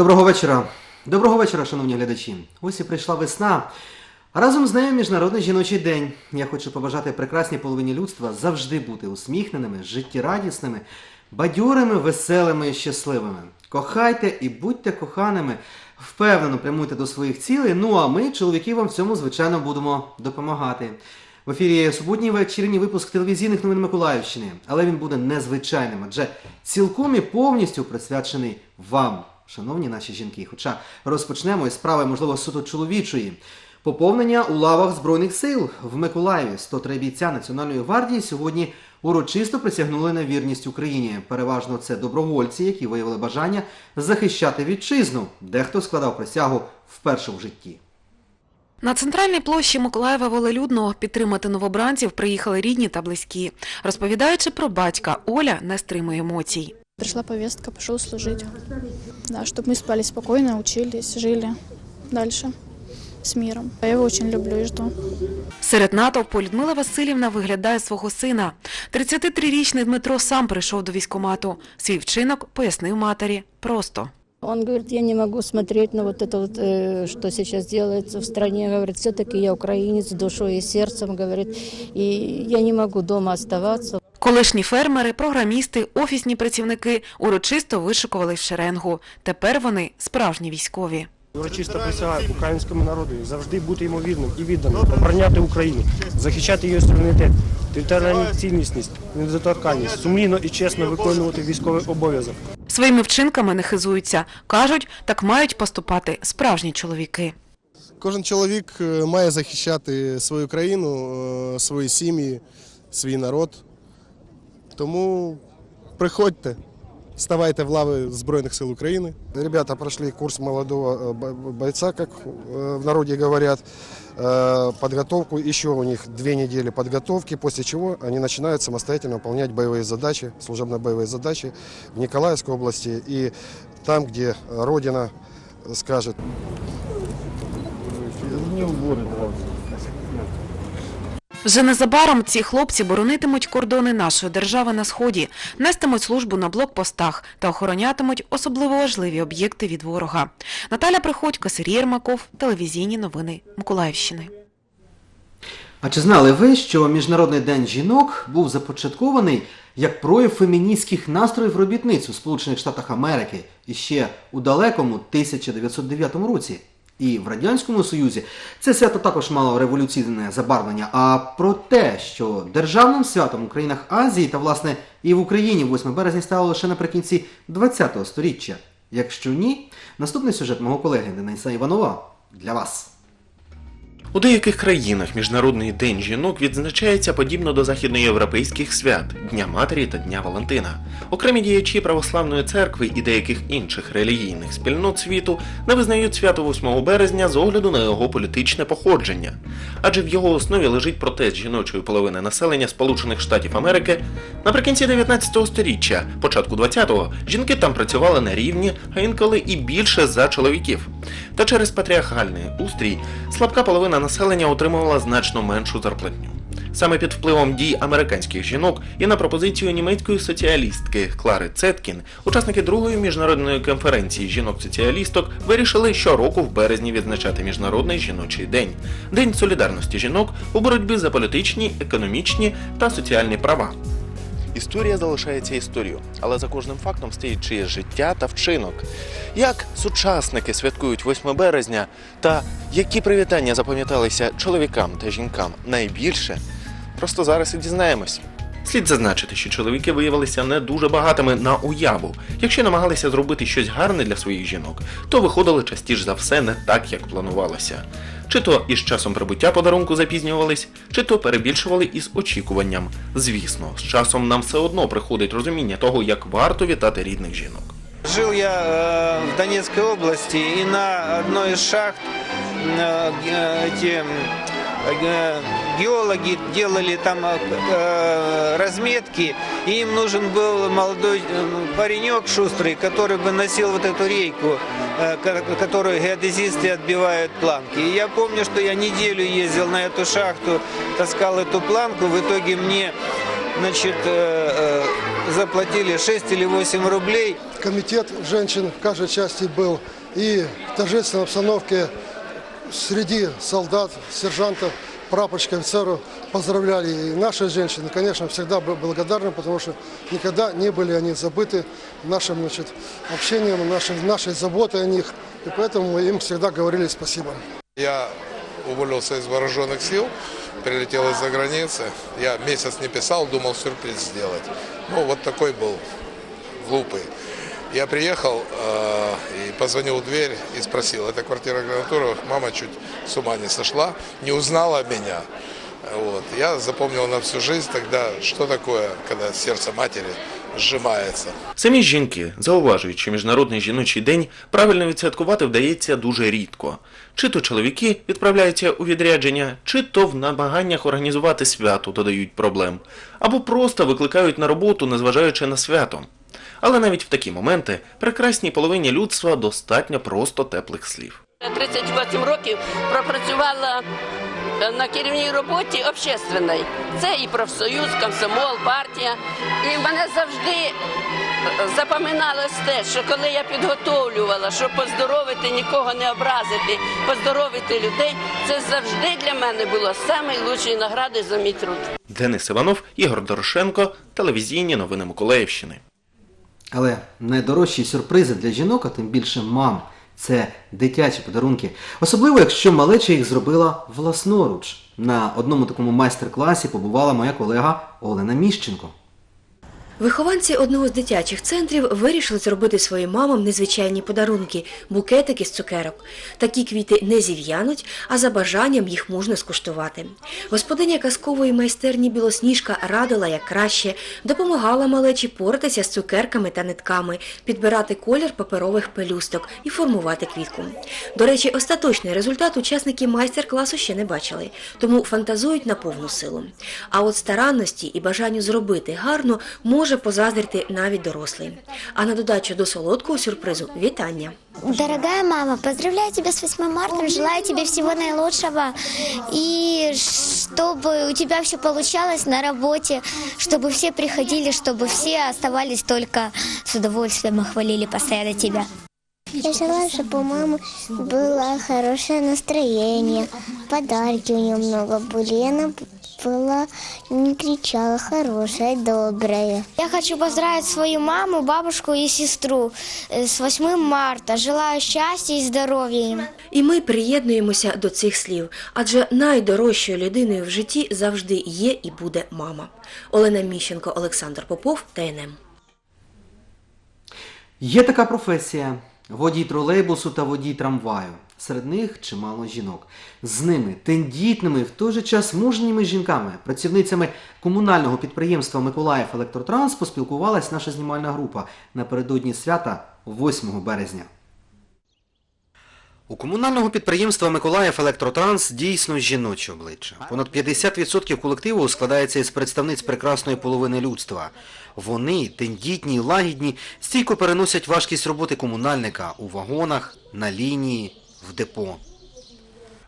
Доброго вечора. Доброго вечора, шановні глядачі. Ось і прийшла весна. Разом з нею Міжнародний жіночий день. Я хочу побажати прекрасній половині людства завжди бути усміхненими, життєрадісними, бадьорими, веселими і щасливими. Кохайте і будьте коханими, впевнено прямуйте до своїх цілей. Ну а ми, чоловіки, вам в цьому, звичайно, будемо допомагати. В ефірі суботній вечірній випуск телевізійних новин Миколаївщини, але він буде незвичайним, адже цілком і повністю присвячений вам, шановні наші жінки. Хоча розпочнемо із справи, можливо, суто чоловічої. Поповнення у лавах Збройних сил в Миколаєві 103 бійця Національної гвардії сьогодні урочисто присягнули на вірність Україні. Переважно це добровольці, які виявили бажання захищати вітчизну. Дехто складав присягу вперше в житті. На центральній площі Миколаєва Волелюдного підтримати новобранців приїхали рідні та близькі. Розповідаючи про батька, Оля не стримує емоцій. Пришла повестка, пошел служить. Да, чтобы мы спали спокойно, учились, жили дальше с миром. Я его очень люблю и жду. Серед натовпу Людмила Васильівна виглядає свого сина. 33-річний Дмитро сам прийшов до військкомату. Свій вчинок пояснив матері просто. Он говорит, я не могу смотреть на вот это вот, э, что сейчас делается в стране. Говорит, все-таки я украинец душой и сердцем, говорит, и я не могу дома оставаться. Колишні фермери, програмісти, офісні працівники урочисто вишикували в шеренгу. Тепер вони справжні військові. Урочиста присягаю українському народу завжди бути йому вірним і відданим, обороняти Україну, захищати її суверенітет, територіальну цілісність, недоторканність, сумлінно і чесно виконувати військовий обов'язок. Своїми вчинками не хизуються. Кажуть, так мають поступати справжні чоловіки. Кожен чоловік е, має захищати свою країну, е, свої сім'ї, свій народ. Тому приходьте, ставайте в лави Збройних сил України. Ребята прошли курс молодого э, бо- бойца, как э, в народе говорят, э, подготовку. Еще у них две недели подготовки, после чего они начинают самостоятельно выполнять боевые задачи, служебно-боевые задачи в Николаевской области и там, где Родина скажет. Вже незабаром ці хлопці боронитимуть кордони нашої держави на сході, нестимуть службу на блокпостах та охоронятимуть особливо важливі об'єкти від ворога. Наталя Приходько, Сергій Єрмаков, телевізійні новини Миколаївщини. А чи знали ви, що Міжнародний день жінок був започаткований як прояв феміністських настроїв робітниць у Сполучених Штатах Америки і ще у далекому 1909 році? І в Радянському Союзі це свято також мало революційне забарвлення. А про те, що державним святом у країнах Азії та власне і в Україні 8 березня стало лише наприкінці 20-го сторіччя. Якщо ні, наступний сюжет мого колеги Дениса Іванова для вас. У деяких країнах Міжнародний день жінок відзначається подібно до західноєвропейських свят Дня Матері та Дня Валентина. Окремі діячі православної церкви і деяких інших релігійних спільнот світу не визнають свято 8 березня з огляду на його політичне походження, адже в його основі лежить протест жіночої половини населення Сполучених Штатів Америки. Наприкінці 19 століття, початку 20-го, жінки там працювали на рівні, а інколи і більше за чоловіків. Та через патріархальний устрій слабка половина населення отримувала значно меншу зарплатню. Саме під впливом дій американських жінок і на пропозицію німецької соціалістки Клари Цеткін, учасники другої міжнародної конференції жінок-соціалісток вирішили щороку в березні відзначати Міжнародний жіночий день День солідарності жінок у боротьбі за політичні, економічні та соціальні права. Історія залишається історією, але за кожним фактом стоїть чиєсь життя та вчинок. Як сучасники святкують 8 березня та які привітання запам'яталися чоловікам та жінкам найбільше, просто зараз і дізнаємось. Слід зазначити, що чоловіки виявилися не дуже багатими на уяву. Якщо намагалися зробити щось гарне для своїх жінок, то виходили частіше за все не так, як планувалося. Чи то із часом прибуття подарунку запізнювались, чи то перебільшували із очікуванням. Звісно, з часом нам все одно приходить розуміння того, як варто вітати рідних жінок. Жил я э, в Донецкой области, и на одной из шахт э, ге- эти э, геологи делали там э, разметки, и им нужен был молодой э, паренек шустрый, который бы носил вот эту рейку, э, ко- которую геодезисты отбивают планки. И я помню, что я неделю ездил на эту шахту, таскал эту планку, в итоге мне значит, э, заплатили 6 или 8 рублей. Комитет женщин в каждой части был и в торжественной обстановке среди солдат, сержантов, прапорщиков, офицеров поздравляли. И наши женщины, конечно, всегда были благодарны, потому что никогда не были они забыты нашим значит, общением, нашей, нашей заботой о них. И поэтому мы им всегда говорили спасибо. Я уволился из вооруженных сил, прилетел из-за границы. Я месяц не писал, думал сюрприз сделать. Ну, вот такой был глупый. Я приехал э, и позвонил в дверь и спросил, это квартира Гранатуровых? Мама чуть с ума не сошла, не узнала меня. Вот. Я запомнил на всю жизнь тогда, что такое, когда сердце матери сжимается. Самі жінки зауважують, що Міжнародний жіночий день правильно відсвяткувати вдається дуже рідко. Чи то чоловіки відправляються у відрядження, чи то в намаганнях організувати свято додають проблем, або просто викликають на роботу, незважаючи на свято. Але навіть в такі моменти прекрасній половині людства достатньо просто теплих слів. Я 38 років пропрацювала е, на керівній роботі общественної. Це і профсоюз, комсомол, партія. І мене завжди е, запам'яталось те, що коли я підготовлювала, щоб поздоровити, нікого не образити, поздоровити людей, це завжди для мене було найкращою наградою за мій труд. Денис Іванов, Ігор Дорошенко, телевізійні новини Миколаївщини. Але найдорожчі сюрпризи для жінок, а тим більше мам, це дитячі подарунки. Особливо, якщо малеча їх зробила власноруч. На одному такому майстер-класі побувала моя колега Олена Міщенко. Вихованці одного з дитячих центрів вирішили зробити своїм мамам незвичайні подарунки букетики з цукерок. Такі квіти не зів'януть, а за бажанням їх можна скуштувати. Господиня казкової майстерні Білосніжка радила як краще, допомагала малечі поратися з цукерками та нитками, підбирати колір паперових пелюсток і формувати квітку. До речі, остаточний результат учасники майстер-класу ще не бачили, тому фантазують на повну силу. А от старанності і бажанню зробити гарно може позаздрити навіть дорослий. А на додачу до солодкого сюрпризу вітання. Дорогая мама, поздравляю тебя с 8 марта, желаю тебе всего наилучшего и чтобы у тебя все получалось на работе, чтобы все приходили, чтобы все оставались только с удовольствием и хвалили постоянно тебя. Я желаю, чтобы у мамы было хорошее настроение, подарки у нее много были, и она была, не кричала, хорошая, добрая. Я хочу поздравить свою маму, бабушку и сестру э, с 8 марта. Желаю счастья и здоровья им. І ми приєднуємося до цих слів, адже найдорожчою людиною в житті завжди є і буде мама. Олена Міщенко, Олександр Попов, ТНМ. Є така професія водій тролейбусу та водій трамваю. Серед них чимало жінок. З ними тендітними, в той же час мужніми жінками, працівницями комунального підприємства Миколаїв Електротранс поспілкувалась наша знімальна група напередодні свята 8 березня. У комунального підприємства Миколаїв Електротранс дійсно жіноче обличчя. Понад 50% колективу складається із представниць прекрасної половини людства. Вони, тендітні, лагідні, стійко переносять важкість роботи комунальника у вагонах, на лінії, в депо.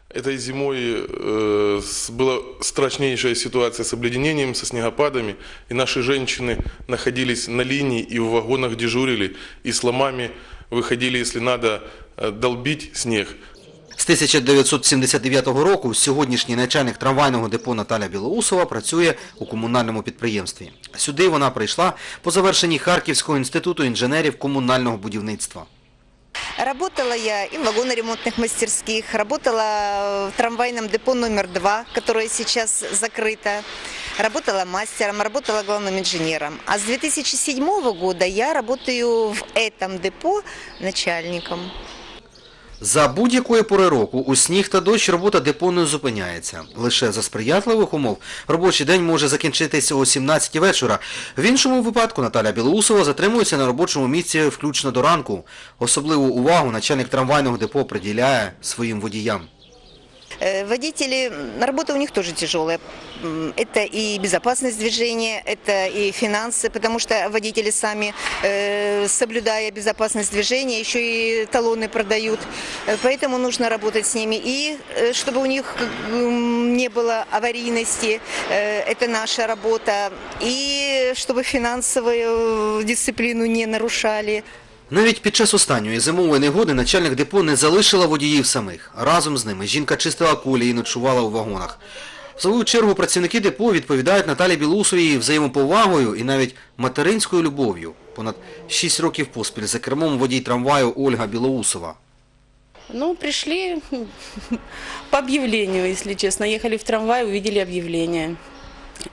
Этой зимой э, с- была страшнейшая ситуация с обледенением, со снегопадами, и наши женщины находились на линии и в вагонах дежурили, и с ломами выходили, если надо, э, долбить снег. З 1979 року сьогоднішній начальник трамвайного депо Наталя Білоусова працює у комунальному підприємстві. Сюди вона прийшла по завершенні Харківського інституту інженерів комунального будівництва. Работала я и в вагоноремонтных мастерских, работала в трамвайном депо номер два, которое сейчас закрыто, работала мастером, работала главным инженером. А с 2007 года я работаю в этом депо начальником. За будь-якої пори року у сніг та дощ робота депо не зупиняється. Лише за сприятливих умов робочий день може закінчитися о 17 вечора. В іншому випадку Наталя Білоусова затримується на робочому місці включно до ранку. Особливу увагу начальник трамвайного депо приділяє своїм водіям. Э, Водители, м, работа у них тоже тяжелая. М, Это и безопасность движения, это и финансы, потому что водители сами, э, соблюдая безопасность движения, еще и талоны продают. Э, Поэтому нужно работать с ними. И э, чтобы у них м, не было аварийности, э, это наша работа. И чтобы финансовую э, дисциплину не нарушали. Навіть під час останньої зимової негоди начальник депо не залишила водіїв самих. Разом з ними жінка чистила кулі і ночувала у вагонах. В свою чергу працівники депо відповідають Наталі Білусовій взаємоповагою і навіть материнською любов'ю. Понад 6 років поспіль за кермом водій трамваю Ольга Білоусова. Ну, пришли по объявлению, если честно. Ехали в трамвай, увидели объявление.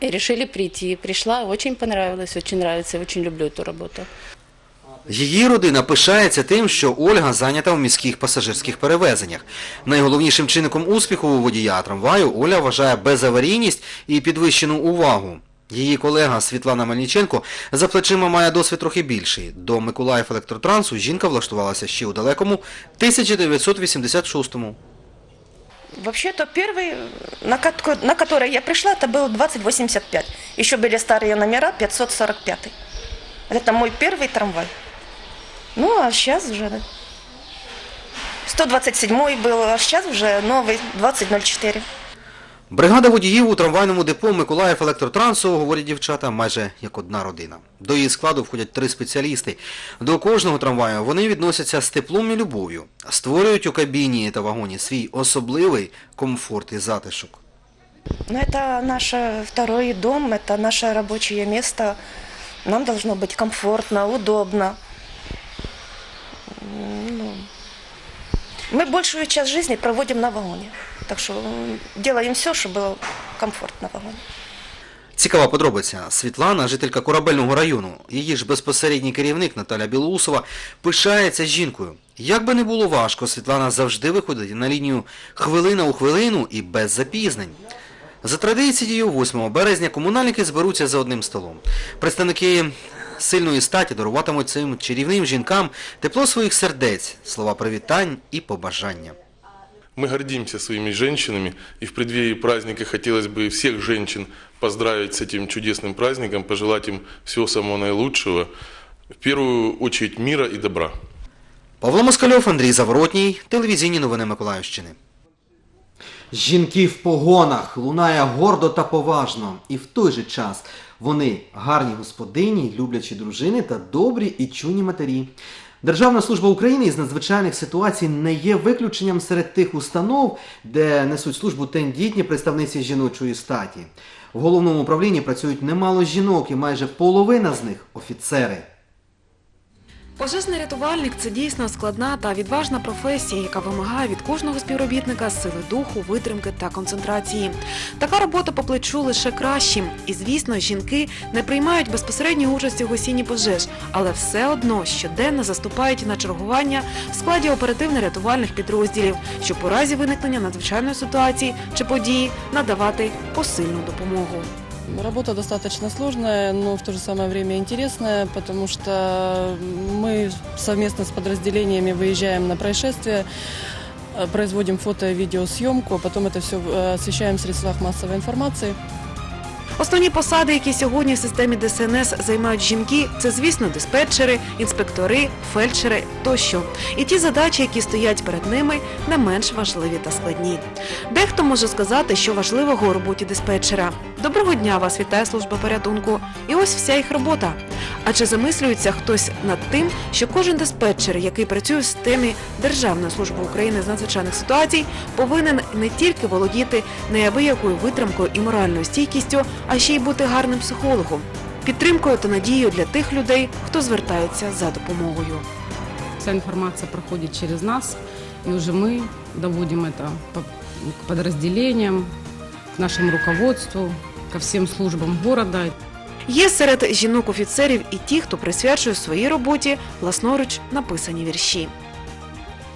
И решили прийти. Пришла, очень понравилось, очень нравится, очень люблю эту работу. Її родина пишається тим, що Ольга зайнята в міських пасажирських перевезеннях. Найголовнішим чинником успіху у водія трамваю Оля вважає безаварійність і підвищену увагу. Її колега Світлана Мельниченко за плечима має досвід трохи більший. До Миколаїв електротрансу жінка влаштувалася ще у далекому 1986-му. Вообще-то первый, на, ко- на который я пришла, это был 2085. Еще были старые номера, 545. Это мой первый трамвай. Ну, а сейчас уже 127 был, а сейчас уже новый 2004. Бригада водіїв у трамвайному депо Миколаїв електротрансу, говорять дівчата, майже як одна родина. До її складу входять три спеціалісти. До кожного трамваю вони відносяться з теплом і любов'ю, створюють у кабіні та вагоні свій особливий комфорт і затишок. Но это наш второй дом, это наше рабочее место. Нам должно быть комфортно, удобно. мы большую часть жизни проводим на вагоне. Так что м, делаем все, чтобы было комфортно в вагоне. Цікава подробиця. Світлана, жителька корабельного району, її ж безпосередній керівник Наталя Білоусова, пишається жінкою. Як би не було важко, Світлана завжди виходить на лінію хвилина у хвилину і без запізнень. За традицією, 8 березня комунальники зберуться за одним столом. Представники сильної статі даруватимуть цим чарівним жінкам тепло своїх сердець, слова привітань і побажання. Мы гордимся своими женщинами, и в преддверии праздника хотелось бы всех женщин поздравить с этим чудесным праздником, пожелать им всего самого наилучшего, в первую очередь мира и добра. Павло Москальов, Андрій Заворотній, телевізійні новини Миколаївщини. Жінки в погонах лунає гордо та поважно, і в той же час вони гарні господині, люблячі дружини та добрі і чуйні матері. Державна служба України із надзвичайних ситуацій не є виключенням серед тих установ, де несуть службу тендітні представниці жіночої статі. В головному управлінні працюють немало жінок, і майже половина з них офіцери. Пожежний рятувальник це дійсно складна та відважна професія, яка вимагає від кожного співробітника сили духу, витримки та концентрації. Така робота по плечу лише кращим. І звісно, жінки не приймають безпосередньої участі в гасінні пожеж, але все одно щоденно заступають на чергування в складі оперативно-рятувальних підрозділів, щоб у разі виникнення надзвичайної ситуації чи події надавати посильну допомогу. Работа достаточно сложная, но в то же самое время интересная, потому что мы совместно с подразделениями выезжаем на происшествие, э, производим фото- и видеосъемку, а потом это все освещаем в средствах массовой информации. Основні посади, які сьогодні в системі ДСНС займають жінки, це, звісно, диспетчери, інспектори, фельдшери тощо. І ті задачі, які стоять перед ними, не менш важливі та складні. Дехто може сказати, що важливого у роботі диспетчера. Доброго дня вас вітає служба порятунку. І ось вся їх робота. А чи замислюється хтось над тим, що кожен диспетчер, який працює в системі Державної служби України з надзвичайних ситуацій, повинен не тільки володіти неабиякою витримкою і моральною стійкістю, а ще й бути гарним психологом, підтримкою та надією для тих людей, хто звертається за допомогою. Вся информация проходит через нас, и уже мы доводим это по- к подразделениям, к нашему руководству, ко всем службам города. Є серед жінок-офіцерів і ті, хто присвячує своїй роботі власноруч написані вірші.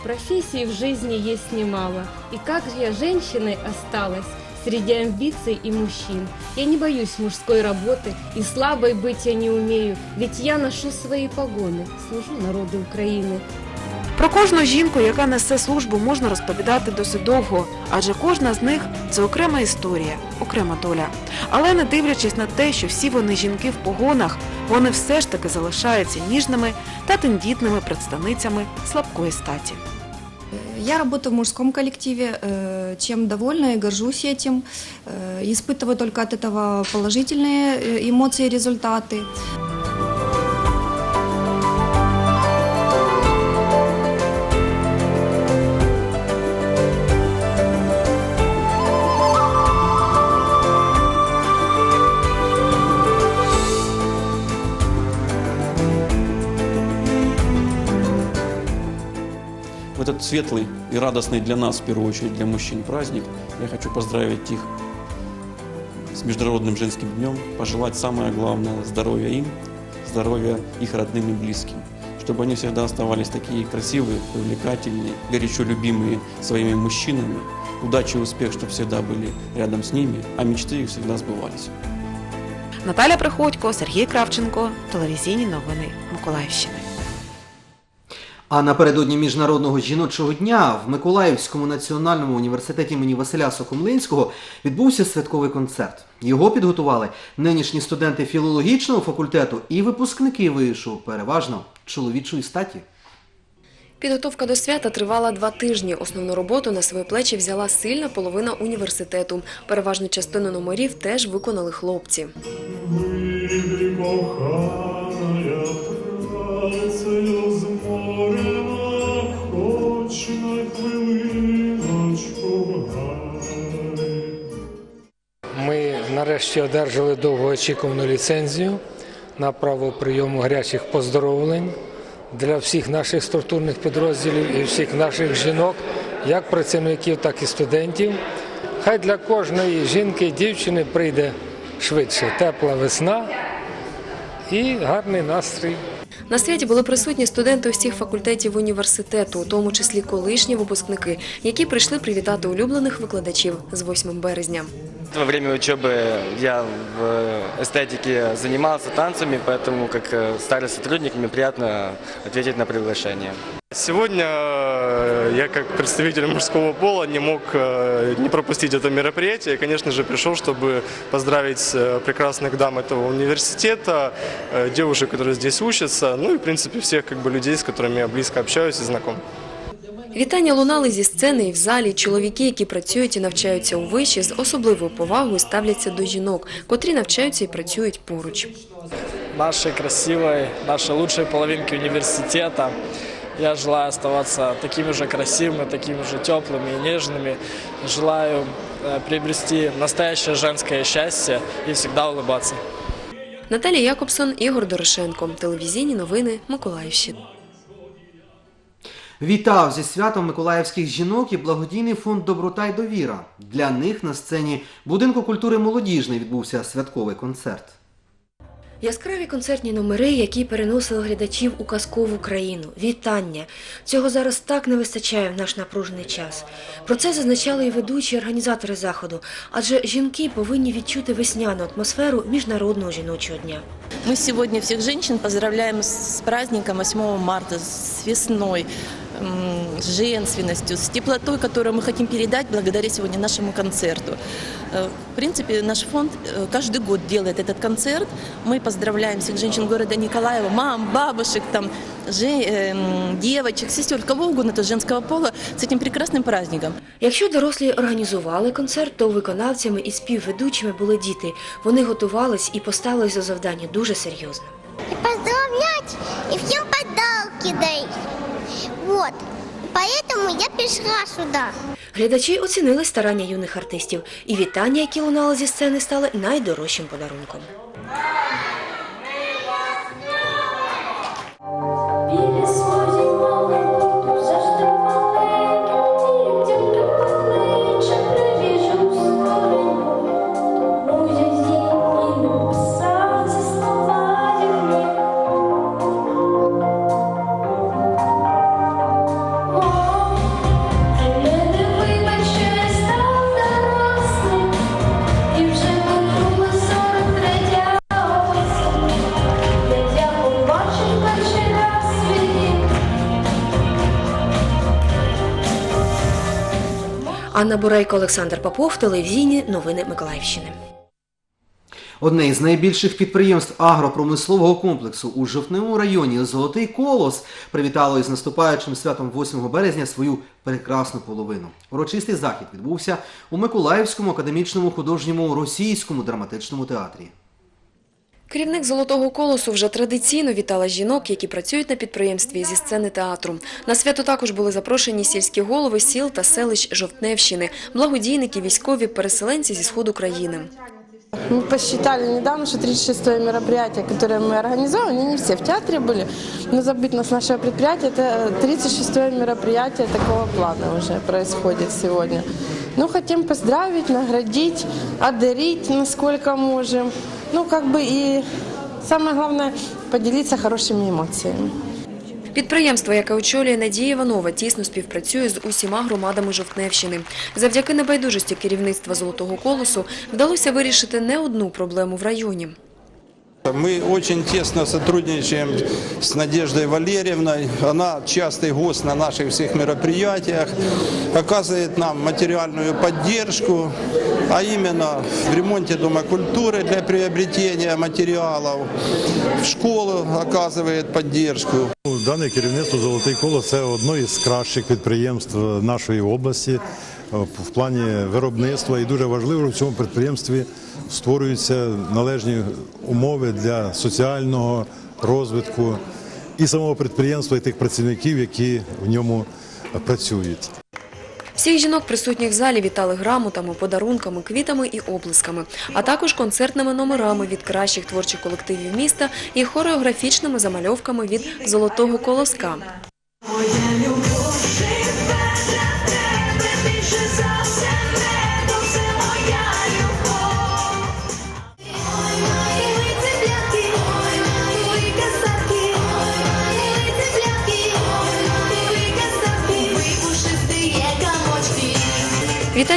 Профессий в жизни есть немало, и как же я женщиной осталась среди амбиций и мужчин. Я не боюсь мужской работы, и слабой быть я не умею, ведь я ношу свои погоны, служу народу Украины. Про кожну жінку, яка несе службу, можна розповідати досить довго, адже кожна з них це окрема історія, окрема доля. Але не дивлячись на те, що всі вони жінки в погонах, вони все ж таки залишаються ніжними та тендітними представницями слабкої статі. Я работаю в мужском коллективе, э, чем довольна и горжусь этим. Э, Испытываю только от этого положительные э, эмоции и результаты. светлый и радостный для нас, в первую очередь для мужчин, праздник я хочу поздравить их с Международным женским днем, пожелать самое главное – здоровья им, здоровья их родным и близким, чтобы они всегда оставались такие красивые, привлекательные, горячо любимые своими мужчинами, удачи и успех, чтобы всегда были рядом с ними, а мечты их всегда сбывались. Наталя Приходько, Сергій Кравченко, телевізійні новини Миколаївщини. А напередодні Міжнародного жіночого дня в Миколаївському національному університеті імені Василя Сокомлинського відбувся святковий концерт. Його підготували нинішні студенти філологічного факультету і випускники вишу переважно чоловічої статі. Підготовка до свята тривала два тижні. Основну роботу на свої плечі взяла сильна половина університету. Переважну частину номерів теж виконали хлопці. Ми нарешті одержали довгоочікувану ліцензію на право прийому гарячих поздоровлень для всіх наших структурних підрозділів і всіх наших жінок, як працівників, так і студентів. Хай для кожної жінки дівчини прийде швидше тепла весна і гарний настрій. На святі були присутні студенти усіх факультетів університету, у тому числі колишні випускники, які прийшли привітати улюблених викладачів з 8 березня. Во время учебы я в эстетике занимался танцами, поэтому как э, старый сотрудник мне приятно ответить на приглашение. Сегодня э, я как представитель мужского пола не мог э, не пропустить это мероприятие. И, конечно же, пришел, чтобы поздравить э, прекрасных дам этого университета, э, девушек, которые здесь учатся, ну и, в принципе, всех как бы, людей, с которыми я близко общаюсь и знаком. Вітання лунали зі сцени і в залі. Чоловіки, які працюють і навчаються у виші, з особливою повагою ставляться до жінок, котрі навчаються і працюють поруч. нашей красивой, нашей лучшей половинки университета. Я желаю оставаться такими же красивыми, такими же теплыми и нежными. Желаю э, приобрести настоящее женское счастье и всегда улыбаться. Наталія Якобсон, Ігор Дорошенко. Телевізійні новини Миколаївщини. Вітав зі святом миколаївських жінок і благодійний фонд Доброта й довіра. Для них на сцені будинку культури молодіжний відбувся святковий концерт. Яскраві концертні номери, які переносили глядачів у казкову країну. Вітання! Цього зараз так не вистачає в наш напружений час. Про це зазначали і ведучі і організатори заходу, адже жінки повинні відчути весняну атмосферу Міжнародного жіночого дня. Мы сегодня всех женщин поздравляем с праздником 8 марта, с весной, м, с женственностью, с теплотой, которую мы хотим передать благодаря сегодня нашему концерту. Э, В принципе, наш фонд э, каждый год делает этот концерт. Мы поздравляем всех женщин города Николаева, мам, бабушек, там, же- эм, девочек, сестер, кого угодно, то женского пола, с этим прекрасным праздником. Якщо дорослі організували концерт, то виконавцями і співведучими були діти. Вони готувались і поставились до завдання дуже серйозно. поздравлять и всем подарки дай. Вот. Поэтому я пішла сюда. Глядачі оцінили старання юних артистів, і вітання, які лунали зі сцени, стали найдорожчим подарунком. Анна Бурейко, Олександр Попов, телевізійні новини Миколаївщини. Одне із найбільших підприємств агропромислового комплексу у Жовтневому районі Золотий Колос привітало із наступаючим святом 8 березня свою прекрасну половину. Урочистий захід відбувся у Миколаївському академічному художньому російському драматичному театрі. Керівник золотого колосу вже традиційно вітала жінок, які працюють на підприємстві зі сцени театру. На свято також були запрошені сільські голови сіл та селищ Жовтневщини, благодійники, військові, переселенці зі сходу країни. Мы посчитали недавно, что 36-е мероприятие, которое мы организовали, они не все в театре были, но забытность нашего предприятия, это 36-е мероприятие такого плана уже происходит сегодня. Ну, хотим поздравить, наградить, одарить, насколько можем. Ну, как бы и самое главное, поделиться хорошими эмоциями. Підприємство, яке очолює Надія Іванова, тісно співпрацює з усіма громадами Жовтневщини. Завдяки небайдужості керівництва Золотого колосу вдалося вирішити не одну проблему в районі. Мы очень тесно сотрудничаем с Надеждой Валерьевной. Она частый гость на наших всех мероприятиях, оказывает нам материальную поддержку, а именно в ремонте Дома культуры для приобретения материалов, в школу оказывает поддержку. Ну, Дане керівництво Золотий коло це одно із кращих підприємств нашої області е, в плані виробництва. І дуже важливо в цьому підприємстві створюються належні умови для соціального розвитку і самого підприємства, і тих працівників, які в ньому працюють. Всіх жінок, присутніх в залі, вітали грамотами, подарунками, квітами і оплесками, а також концертними номерами від кращих творчих колективів міста і хореографічними замальовками від золотого колоска.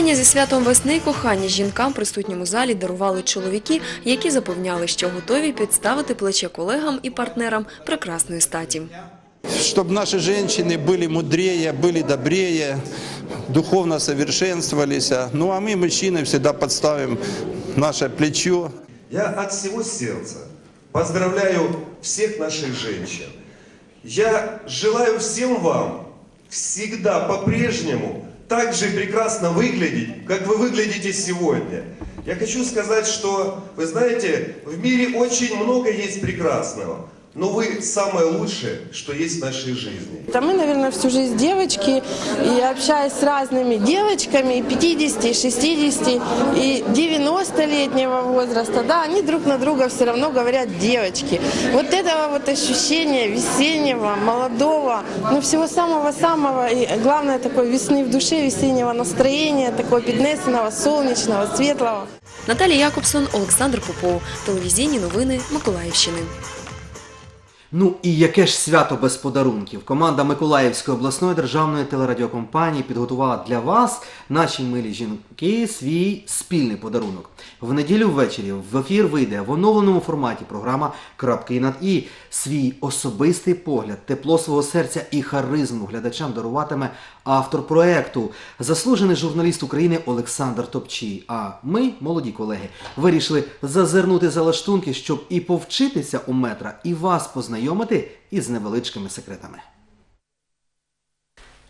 Вітання зі святом весни і кохання жінкам в присутньому залі дарували чоловіки, які запевняли, що готові підставити плече колегам і партнерам прекрасної статі. Чтобы наши женщины были мудрее, были добрее, духовно совершенствовались. Ну а мы, мужчины, всегда подставим наше плечо. Я от всего сердца поздравляю всех наших женщин. Я желаю всем вам всегда по-прежнему так же прекрасно выглядеть, как вы выглядите сегодня. Я хочу сказать, что, вы знаете, в мире очень много есть прекрасного, но вы самое лучшее, что есть в нашей жизни. Это мы, наверное, всю жизнь девочки, и общаясь с разными девочками, и 50, и 60, и 90-летнего возраста, да, они друг на друга все равно говорят девочки. Вот этого вот ощущения весеннего, молодого, ну всего самого-самого, и главное такой весны в душе, весеннего настроения, такого піднесеного, солнечного, светлого. Наталія Якобсон, Олександр Попов. Телевізійні новини Миколаївщини. Ну і яке ж свято без подарунків? Команда Миколаївської обласної державної телерадіокомпанії підготувала для вас, наші милі жінки, свій спільний подарунок. В неділю ввечері в ефір вийде в оновленому форматі програма Крапки над і. Свій особистий погляд, тепло свого серця і харизму глядачам даруватиме автор проекту, заслужений журналіст України Олександр Топчій. А ми, молоді колеги, вирішили зазирнути за лаштунки, щоб і повчитися у метра, і вас познайомити із невеличкими секретами.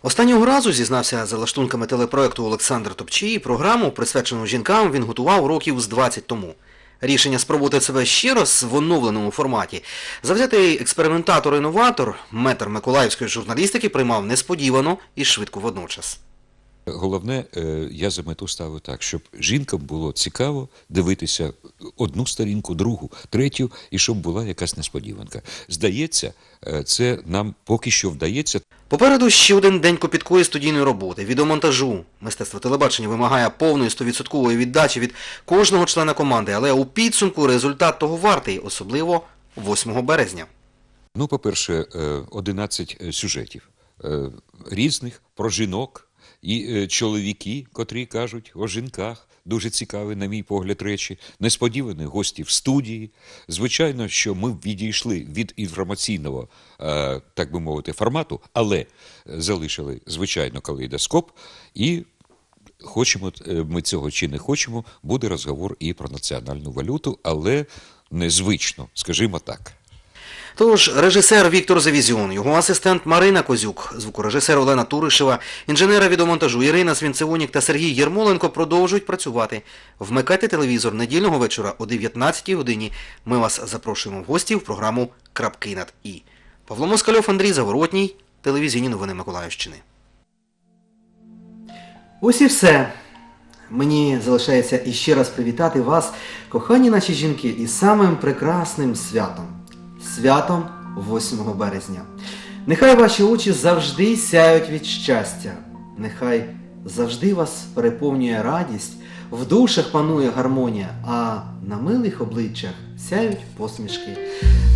Останнього разу зізнався за лаштунками телепроекту Олександр Топчій. Програму, присвячену жінкам, він готував років з 20 тому. Рішення спробувати себе ще раз в оновленому форматі. Завзятий експериментатор-інноватор, метр миколаївської журналістики приймав несподівано і швидко водночас. Головне, е, я за мету ставив так, щоб жінкам було цікаво дивитися одну сторінку, другу, третю, і щоб була якась несподіванка. Здається, е, це нам поки що вдається. Попереду ще один день копіткої студійної роботи, відеомонтажу. Мистецтво телебачення вимагає повної 100% віддачі від кожного члена команди, але у підсумку результат того вартий, особливо 8 березня. Ну, по-перше, е, 11 сюжетів е, різних про жінок і е, чоловіки, котрі кажуть о жінках. Дуже цікаві, на мій погляд, речі. Несподівані гості в студії. Звичайно, що ми відійшли від інформаційного, е, так би мовити, формату, але залишили, звичайно, калейдоскоп і хочемо е, ми цього чи не хочемо, буде розговор і про національну валюту, але незвично, скажімо так. Тож режисер Віктор Завізіон, його асистент Марина Козюк, звукорежисер Олена Туришева, інженера відеомонтажу Ірина Свінцевонік та Сергій Єрмоленко продовжують працювати. Вмикайте телевізор недільного вечора о 19 годині. Ми вас запрошуємо в гості в програму Крапки над І. Павло Москальов, Андрій Заворотній, телевізійні новини Миколаївщини. Ось і все. Мені залишається іще раз привітати вас, кохані наші жінки, із самим прекрасним святом святом 8 березня. Нехай ваші очі завжди сяють від щастя, нехай завжди вас переповнює радість, в душах панує гармонія, а на милих обличчях сяють посмішки.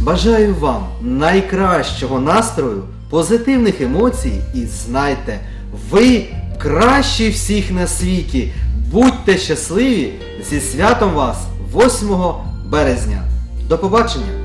Бажаю вам найкращого настрою, позитивних емоцій і знайте, ви кращі всіх на світі. Будьте щасливі зі святом вас 8 березня. До побачення!